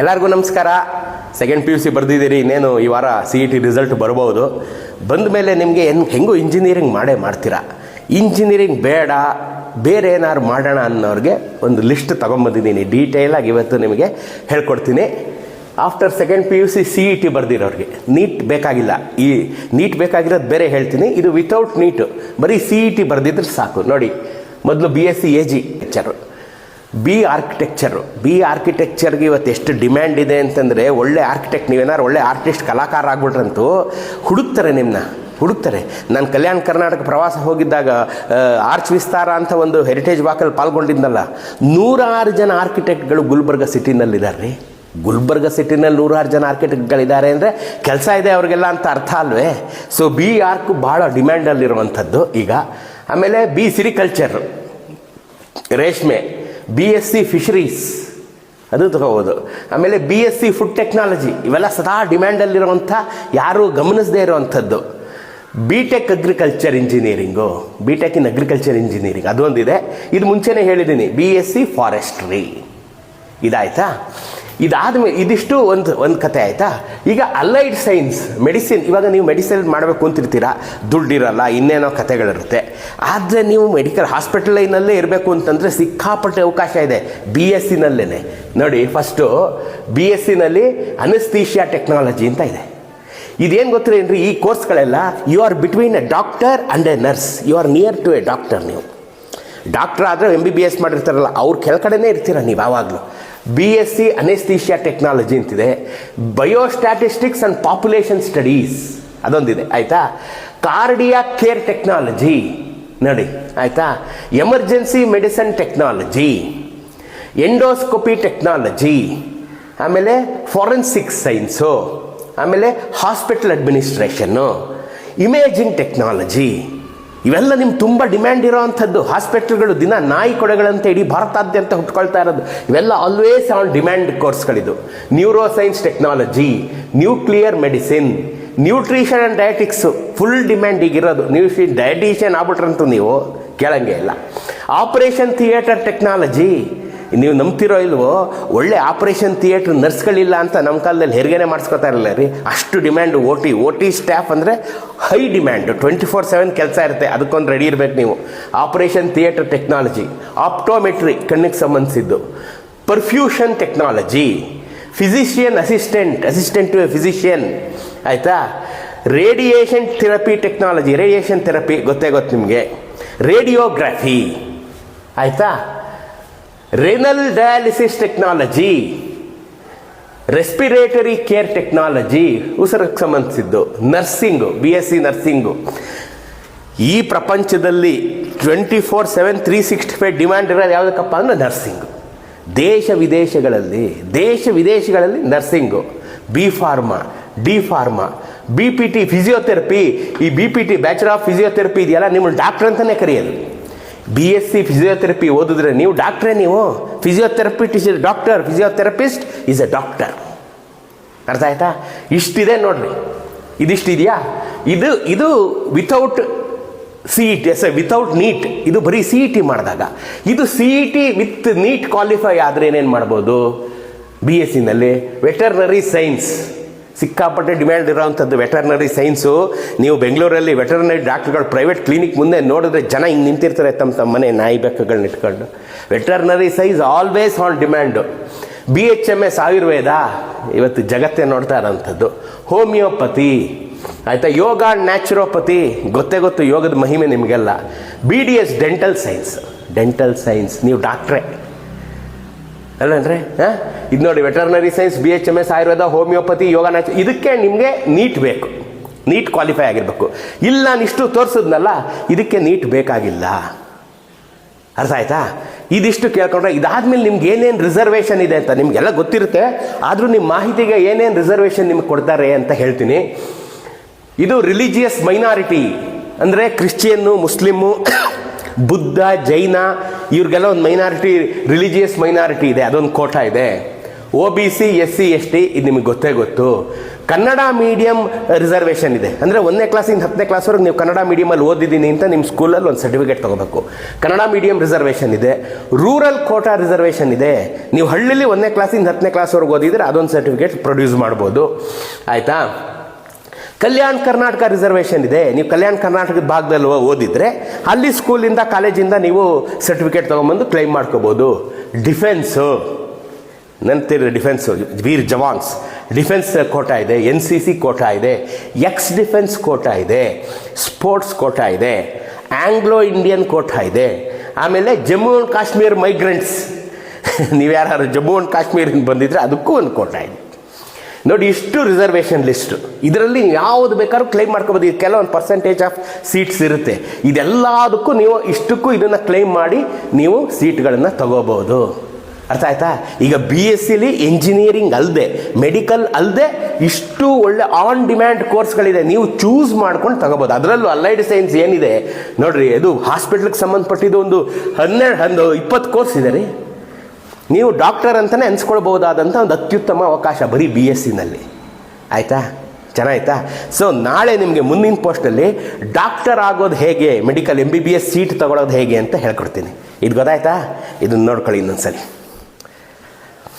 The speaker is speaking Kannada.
ಎಲ್ಲರಿಗೂ ನಮಸ್ಕಾರ. ಸೆಕೆಂಡ್ ಪಿ ಯು ಸಿ ಬರೆದಿದ್ದೀರಿ. ಇನ್ನೇನು ಈ ವಾರ ಸಿ ಇ ಟಿ ರಿಸಲ್ಟ್ ಬರ್ಬೋದು. ಬಂದ ಮೇಲೆ ನಿಮಗೆ ಏನು ಹೆಂಗೂ ಇಂಜಿನಿಯರಿಂಗ್ ಮಾಡೇ ಮಾಡ್ತೀರಾ? ಇಂಜಿನಿಯರಿಂಗ್ ಬೇಡ, ಬೇರೆ ಏನಾದ್ರು ಮಾಡೋಣ ಅನ್ನೋರಿಗೆ ಒಂದು ಲಿಸ್ಟ್ ತೊಗೊಂಬಂದಿದ್ದೀನಿ. ಡೀಟೇಲಾಗಿ ಇವತ್ತು ನಿಮಗೆ ಹೇಳ್ಕೊಡ್ತೀನಿ. After second P U C C E T ಬರೆದಿರೋರಿಗೆ, NEET ಬೇಕಾಗಿಲ್ಲ. ಈ ನೀಟ್ ಬೇಕಾಗಿರೋದು ಬೇರೆ ಹೇಳ್ತೀನಿ. ಇದು ವಿತೌಟ್ ನೀಟು ಬರೀ ಸಿ ಇ ಟಿ ಬರೆದಿದ್ರೆ ಸಾಕು. ನೋಡಿ, ಮೊದಲು B S C agriculture B architecture B ಆರ್ಕಿಟೆಕ್ಚರ್ಗೆ ಇವತ್ತು ಎಷ್ಟು ಡಿಮ್ಯಾಂಡ್ ಇದೆ ಅಂತಂದರೆ ಒಳ್ಳೆ ಆರ್ಕಿಟೆಕ್ಟ್ ನೀವೇನಾರು ಒಳ್ಳೆ ಆರ್ಟಿಸ್ಟ್ ಕಲಾಕಾರ ಆಗ್ಬಿಟ್ರಂತೂ ಹುಡುಕ್ತಾರೆ ನಿಮ್ಮನ್ನ ಹುಡುಕ್ತಾರೆ. ನಾನು ಕಲ್ಯಾಣ ಕರ್ನಾಟಕ ಪ್ರವಾಸ ಹೋಗಿದ್ದಾಗ ಆರ್ಚ್ ವಿಸ್ತಾರ ಅಂತ ಒಂದು ಹೆರಿಟೇಜ್ ವಾಕಲ್ಲಿ ಪಾಲ್ಗೊಂಡಿದ್ನಲ್ಲ, ನೂರಾರು ಜನ ಆರ್ಕಿಟೆಕ್ಟ್ಗಳು ಗುಲ್ಬರ್ಗ ಸಿಟಿನಲ್ಲಿದ್ದಾರೆ ರೀ ಗುಲ್ಬರ್ಗ ಸಿಟಿನಲ್ಲಿ ನೂರಾರು ಜನ ಆರ್ಕಿಟೆಕ್ಟ್ಗಳಿದ್ದಾರೆ ಅಂದರೆ ಕೆಲಸ ಇದೆ ಅವ್ರಿಗೆಲ್ಲ ಅಂತ ಅರ್ಥ ಅಲ್ವೇ? ಸೊ ಬಿ ಆರ್ಕ್ ಭಾಳ ಡಿಮ್ಯಾಂಡಲ್ಲಿರುವಂಥದ್ದು ಈಗ, ಆಮೇಲೆ ಬಿ ಸಿರಿಕಲ್ಚರ್ ರೇಷ್ಮೆ. ಬಿ ಎಸ್ ಸಿ ಫಿಶರೀಸ್ ಅದು ತಗೋಬೋದು. ಆಮೇಲೆ B S C food technology ಇವೆಲ್ಲ ಸದಾ ಡಿಮ್ಯಾಂಡಲ್ಲಿರುವಂಥ ಯಾರೂ ಗಮನಿಸದೇ ಇರುವಂಥದ್ದು. B tech agriculture engineering B tech in agriculture engineering ಅದೊಂದಿದೆ. ಇದು ಮುಂಚೆನೇ ಹೇಳಿದ್ದೀನಿ. ಬಿ ಎಸ್ ಸಿ ಫಾರೆಸ್ಟ್ರಿ ಇದಾಯ್ತಾ? ಇದಾದ್ಮೇಲೆ ಇದಿಷ್ಟು ಒಂದು ಒಂದು ಕತೆ ಆಯಿತಾ? ಈಗ ಅಲೈಡ್ ಸೈನ್ಸ್, ಮೆಡಿಸಿನ್, ಇವಾಗ ನೀವು ಮೆಡಿಸಿನ್ ಮಾಡಬೇಕು ಅಂತಿರ್ತೀರಾ? ದುಡ್ಡಿರಲ್ಲ, ಇನ್ನೇನೋ ಕತೆಗಳಿರುತ್ತೆ. ಆದರೆ ನೀವು ಮೆಡಿಕಲ್ ಹಾಸ್ಪಿಟಲ್ ಲೈನಲ್ಲೇ ಇರಬೇಕು ಅಂತಂದರೆ ಸಿಕ್ಕಾಪಟ್ಟೆ ಅವಕಾಶ ಇದೆ. ಬಿ ಎಸ್ ಸಿನಲ್ಲೇ ನೋಡಿ, ಫಸ್ಟು, ಬಿ ಎಸ್ ಸಿನಲ್ಲಿ ಅನಸ್ತೀಷಿಯಾ ಟೆಕ್ನಾಲಜಿ ಅಂತ ಇದೆ. ಇದೇನು ಗೊತ್ತಿರೇನ್ರಿ ಈ ಕೋರ್ಸ್ಗಳೆಲ್ಲ you are between a doctor and a nurse you are near to a doctor ನೀವು. ಡಾಕ್ಟರ್ ಆದರೆ ಎಂ ಬಿ ಬಿ ಎಸ್ ಮಾಡಿರ್ತಾರಲ್ಲ, ಅವ್ರ ಕೆಳಗಡೆನೇ ಇರ್ತೀರ ನೀವು ಯಾವಾಗಲೂ B S C anaesthesia technology ಅಂತಿದೆ. ಬಯೋಸ್ಟ್ಯಾಟಿಸ್ಟಿಕ್ಸ್ ಆ್ಯಂಡ್ ಪಾಪ್ಯುಲೇಷನ್ ಸ್ಟಡೀಸ್ ಅದೊಂದಿದೆ, ಆಯಿತಾ? ಕಾರ್ಡಿಯಾ ಕೇರ್ ಟೆಕ್ನಾಲಜಿ ನೋಡಿ, ಆಯಿತಾ? Emergency medicine technology endoscopy technology ಆಮೇಲೆ ಫಾರೆನ್ಸಿಕ್ ಸೈನ್ಸು ಆಮೇಲೆ ಹಾಸ್ಪಿಟಲ್ ಅಡ್ಮಿನಿಸ್ಟ್ರೇಷನ್ನು ಇಮೇಜಿಂಗ್ ಟೆಕ್ನಾಲಜಿ ಇವೆಲ್ಲ ನಿಮ್ಗೆ ತುಂಬ ಡಿಮ್ಯಾಂಡ್ ಇರೋವಂಥದ್ದು ಹಾಸ್ಪಿಟಲ್ಗಳು ದಿನ ನಾಯಿ ಕೊಡೆಗಳಂತ ಇಡೀ ಭಾರತಾದ್ಯಂತ ಹುಟ್ಕೊಳ್ತಾ ಇರೋದು. ಇವೆಲ್ಲ always on demand ಕೋರ್ಸ್ಗಳಿದು neuro science technology nuclear medicine nutrition and dietetics full demand ಈಗಿರೋದು. Nutri dietitian ಆಗ್ಬಿಟ್ರಂತೂ ನೀವು ಕೇಳಂಗೆ ಇಲ್ಲ. ಆಪರೇಷನ್ ಥಿಯೇಟರ್ ಟೆಕ್ನಾಲಜಿ ನೀವು ನಂಬ್ತಿರೋ ಇಲ್ವೋ, ಒಳ್ಳೆ ಆಪರೇಷನ್ ಥಿಯೇಟ್ರ್ ನರ್ಸ್ಗಳಿಲ್ಲ ಅಂತ ನಮ್ಮ ಕಾಲದಲ್ಲಿ ಹೆರಿಗೆನೆ ಮಾಡಿಸ್ಕೊತಾ ಇರಲಿಲ್ಲ ರೀ. ಅಷ್ಟು demand O T O T staff ಅಂದರೆ high demand twenty four seven ಕೆಲಸ ಇರುತ್ತೆ, ಅದಕ್ಕೊಂದು ರೆಡಿ ಇರಬೇಕು ನೀವು. ಆಪರೇಷನ್ ಥಿಯೇಟರ್ ಟೆಕ್ನಾಲಜಿ ಆಪ್ಟೋಮೆಟ್ರಿ ಕಣ್ಣಿಗೆ ಸಂಬಂಧಿಸಿದ್ದು. Perfusion technology physician assistant assistant to a physician ಆಯಿತಾ? Radiation therapy technology radiation therapy ಗೊತ್ತೇ ಗೊತ್ತು ನಿಮಗೆ? ರೇಡಿಯೋಗ್ರಫಿ ಆಯಿತಾ? Renal dialysis technology respiratory care technology ಉಸಿರಕ್ಕೆ ಸಂಬಂಧಿಸಿದ್ದು nursing B S C nursing ಈ ಪ್ರಪಂಚದಲ್ಲಿ twenty four seven three sixty five demand ಇರೋದು ಯಾವುದಕ್ಕಪ್ಪ ಅಂದರೆ ನರ್ಸಿಂಗು ದೇಶ ವಿದೇಶಗಳಲ್ಲಿ ದೇಶ ವಿದೇಶಗಳಲ್ಲಿ nursing B pharma D pharma B P T physiotherapy ಈ B P T bachelor of physiotherapy ಇದೆಯಲ್ಲ, ನಿಮ್ಮನ್ನು ಡಾಕ್ಟರ್ ಅಂತಲೇ ಕರೆಯೋದು. ಬಿ ಎಸ್ ಸಿ ಫಿಸಿಯೋಥೆರಪಿ ಓದಿದ್ರೆ ನೀವು ಡಾಕ್ಟ್ರೇ ನೀವು? Physiotherapist is a doctor physiotherapist is a doctor ಅರ್ಥ ಆಯ್ತಾ? ಇಷ್ಟಿದೆ ನೋಡ್ರಿ. ಇದಿಷ್ಟಿದೆಯಾ? ಇದು ಇದು without C E T S without NEET ಇದು ಬರೀ ಸಿ ಇ ಟಿ ಮಾಡಿದಾಗ. ಇದು C E T with NEET qualify ಆದರೆ ಏನೇನು ಮಾಡ್ಬೋದು? ಬಿ ಎಸ್ ಸಿನಲ್ಲಿ ವೆಟರ್ನರಿ ಸೈನ್ಸ್. ಸಿಕ್ಕಾಪಟ್ಟೆ ಡಿಮ್ಯಾಂಡ್ ಇರೋವಂಥದ್ದು ವೆಟರ್ನರಿ ಸೈನ್ಸು. ನೀವು ಬೆಂಗಳೂರಲ್ಲಿ ವೆಟರ್ನರಿ ಡಾಕ್ಟರ್ಗಳು ಪ್ರೈವೇಟ್ ಕ್ಲಿನಿಕ್ ಮುಂದೆ ನೋಡಿದ್ರೆ ಜನ ಹಿಂಗೆ ನಿಂತಿರ್ತಾರೆ ತಮ್ಮ ತಮ್ಮ ಮನೆ ನಾಯಿ ಬೆಕ್ಕುಗಳನ್ನ ಇಟ್ಕೊಂಡು. Veterinary science always on demand. B H M S Ayurveda. ಇವತ್ತು ಜಗತ್ತೇ ನೋಡ್ತಾ ಇರೋಂಥದ್ದು. ಹೋಮಿಯೋಪತಿ. ಆಯಿತಾ, ಯೋಗ ನ್ಯಾಚುರೋಪತಿ. ಗೊತ್ತೇ ಗೊತ್ತು ಯೋಗದ ಮಹಿಮೆ ನಿಮಗೆಲ್ಲ. B D S dental science. Dental science. ನೀವು ಡಾಕ್ಟ್ರೇ. ಅಲ್ಲಂದ್ರೆ ಹಾಂ? ಇದು ನೋಡಿ veterinary science B H M S Ayurveda, homeopathy, yoga ನ್ಯಾಚು ಇದಕ್ಕೆ ನಿಮಗೆ ನೀಟ್ ಬೇಕು. ನೀಟ್ ಕ್ವಾಲಿಫೈ ಆಗಿರಬೇಕು. ಇಲ್ಲ ನಾನು ಇಷ್ಟು ತೋರಿಸಿದ್ನಲ್ಲ, ಇದಕ್ಕೆ ನೀಟ್ ಬೇಕಾಗಿಲ್ಲ. ಅರ್ಥ ಆಯ್ತಾ? ಇದಿಷ್ಟು ಕೇಳ್ಕೊಂಡ್ರೆ ಇದಾದ್ಮೇಲೆ ನಿಮ್ಗೆ ಏನೇನು ರಿಸರ್ವೇಷನ್ ಇದೆ ಅಂತ ನಿಮಗೆಲ್ಲ ಗೊತ್ತಿರುತ್ತೆ. ಆದರೂ ನಿಮ್ಮ ಮಾಹಿತಿಗೆ ಏನೇನು ರಿಸರ್ವೇಷನ್ ನಿಮ್ಗೆ ಕೊಡ್ತಾರೆ ಅಂತ ಹೇಳ್ತೀನಿ. ಇದು ರಿಲಿಜಿಯಸ್ ಮೈನಾರಿಟಿ. ಅಂದರೆ ಕ್ರಿಶ್ಚಿಯನ್ನು ಮುಸ್ಲಿಮ್ಮು ಬುದ್ಧ, ಜೈನ, ಇವ್ರಿಗೆಲ್ಲ ಒಂದು ಮೈನಾರಿಟಿ ರಿಲಿಜಿಯಸ್ ಮೈನಾರಿಟಿ ಇದೆ, ಅದೊಂದು ಕೋಟ ಇದೆ. O B C S C S T ಇದು ನಿಮಗೆ ಗೊತ್ತೇ ಗೊತ್ತು. ಕನ್ನಡ ಮೀಡಿಯಂ ರಿಸರ್ವೇಷನ್ ಇದೆ. ಅಂದರೆ ಒಂದನೇ ಕ್ಲಾಸಿಂದ ಹತ್ತನೇ ಕ್ಲಾಸ್ವರೆಗೆ ನೀವು ಕನ್ನಡ ಮೀಡಿಯಮಲ್ಲಿ ಓದಿದ್ದೀನಿ ಅಂತ ನಿಮ್ಮ ಸ್ಕೂಲಲ್ಲಿ ಒಂದು ಸರ್ಟಿಫಿಕೇಟ್ ತೊಗೋಬೇಕು. ಕನ್ನಡ ಮೀಡಿಯಂ ರಿಸರ್ವೇಷನ್ ಇದೆ. ರೂರಲ್ ಕೋಟಾ ರಿಸರ್ವೇಷನ್ ಇದೆ. ನೀವು ಹಳ್ಳಿಲಿ ಒಂದನೇ ಕ್ಲಾಸಿಂದ ಹತ್ತನೇ ಕ್ಲಾಸ್ವರೆಗೆ ಓದಿದರೆ ಅದೊಂದು ಸರ್ಟಿಫಿಕೇಟ್ ಪ್ರೊಡ್ಯೂಸ್ ಮಾಡ್ಬೋದು. ಆಯಿತಾ? ಕಲ್ಯಾಣ ಕರ್ನಾಟಕ ರಿಸರ್ವೇಷನ್ ಇದೆ. ನೀವು ಕಲ್ಯಾಣ ಕರ್ನಾಟಕದ ಭಾಗದಲ್ಲಿ ಓದಿದ್ರೆ ಅಲ್ಲಿ ಸ್ಕೂಲಿಂದ ಕಾಲೇಜಿಂದ ನೀವು ಸರ್ಟಿಫಿಕೇಟ್ ತೊಗೊಂಬಂದು ಕ್ಲೈಮ್ ಮಾಡ್ಕೋಬೋದು. ಡಿಫೆನ್ಸು ನಂತರ ಡಿಫೆನ್ಸು ವೀರ್ ಜವಾನ್ಸ್. ಡಿಫೆನ್ಸ್ ಕೋಟಾ ಇದೆ. ಎನ್ ಸಿ ಸಿ ಕೋಟಾ ಇದೆ. ಎಕ್ಸ್ ಡಿಫೆನ್ಸ್ ಕೋಟಾ ಇದೆ. ಸ್ಪೋರ್ಟ್ಸ್ ಕೋಟಾ ಇದೆ. ಆಂಗ್ಲೋ ಇಂಡಿಯನ್ ಕೋಟಾ ಇದೆ. ಆಮೇಲೆ ಜಮ್ಮು ಆ್ಯಂಡ್ ಕಾಶ್ಮೀರ್ ಮೈಗ್ರೆಂಟ್ಸ್ ನೀವು ಯಾರು ಜಮ್ಮು ಆ್ಯಂಡ್ ಕಾಶ್ಮೀರಿಂದ ಬಂದಿದ್ರೆ ಅದಕ್ಕೂ ಒಂದು ಕೋಟಾ ಇದೆ. ನೋಡಿ, ಇಷ್ಟು ರಿಸರ್ವೇಷನ್ ಲಿಸ್ಟು ಇದರಲ್ಲಿ ಯಾವ್ದು ಬೇಕಾದ್ರೂ ಕ್ಲೈಮ್ ಮಾಡ್ಕೋಬೋದು. ಇದು ಕೆಲವೊಂದು ಪರ್ಸೆಂಟೇಜ್ ಆಫ್ ಸೀಟ್ಸ್ ಇರುತ್ತೆ. ಇದೆಲ್ಲದಕ್ಕೂ ನೀವು ಇಷ್ಟಕ್ಕೂ ಇದನ್ನು ಕ್ಲೈಮ್ ಮಾಡಿ ನೀವು ಸೀಟ್ಗಳನ್ನು ತಗೋಬೋದು. ಅರ್ಥ ಆಯ್ತಾ? ಈಗ ಬಿ ಎಸ್ ಸಿಲಿ ಇಂಜಿನಿಯರಿಂಗ್ ಅಲ್ಲದೆ ಮೆಡಿಕಲ್ ಅಲ್ಲದೆ ಇಷ್ಟು ಒಳ್ಳೆ ಆನ್ ಡಿಮ್ಯಾಂಡ್ ಕೋರ್ಸ್ಗಳಿದೆ ನೀವು ಚೂಸ್ ಮಾಡ್ಕೊಂಡು ತಗೋಬೋದು. ಅದರಲ್ಲೂ ಅಲೈಡ್ ಸೈನ್ಸ್ ಏನಿದೆ? ನೋಡ್ರಿ ಅದು ಹಾಸ್ಪಿಟ್ಲಿಗೆ ಸಂಬಂಧಪಟ್ಟಿದ್ದು ಒಂದು ಹನ್ನೆರಡು, ಒಂದು ಇಪ್ಪತ್ತು ಕೋರ್ಸ್ ಇದೆ ರೀ. ನೀವು ಡಾಕ್ಟರ್ ಅಂತಲೇ ಅನ್ಸ್ಕೊಳ್ಬೋದಾದಂಥ ಒಂದು ಅತ್ಯುತ್ತಮ ಅವಕಾಶ ಬರೀ ಬಿ ಎಸ್ ಸಿನಲ್ಲಿ ಆಯಿತಾ? ಚೆನ್ನಾಯ್ತಾ? ಸೊ ನಾಳೆ ನಿಮಗೆ ಮುಂದಿನ ಪೋಸ್ಟಲ್ಲಿ ಡಾಕ್ಟರ್ ಆಗೋದು ಹೇಗೆ medical M B B S seat ತಗೊಳ್ಳೋದು ಹೇಗೆ ಅಂತ ಹೇಳ್ಕೊಡ್ತೀನಿ. ಇದು ಗೊತ್ತಾಯ್ತಾ? ಇದನ್ನ ನೋಡ್ಕೊಳ್ಳಿ ಇನ್ನೊಂದ್ಸಲಿ.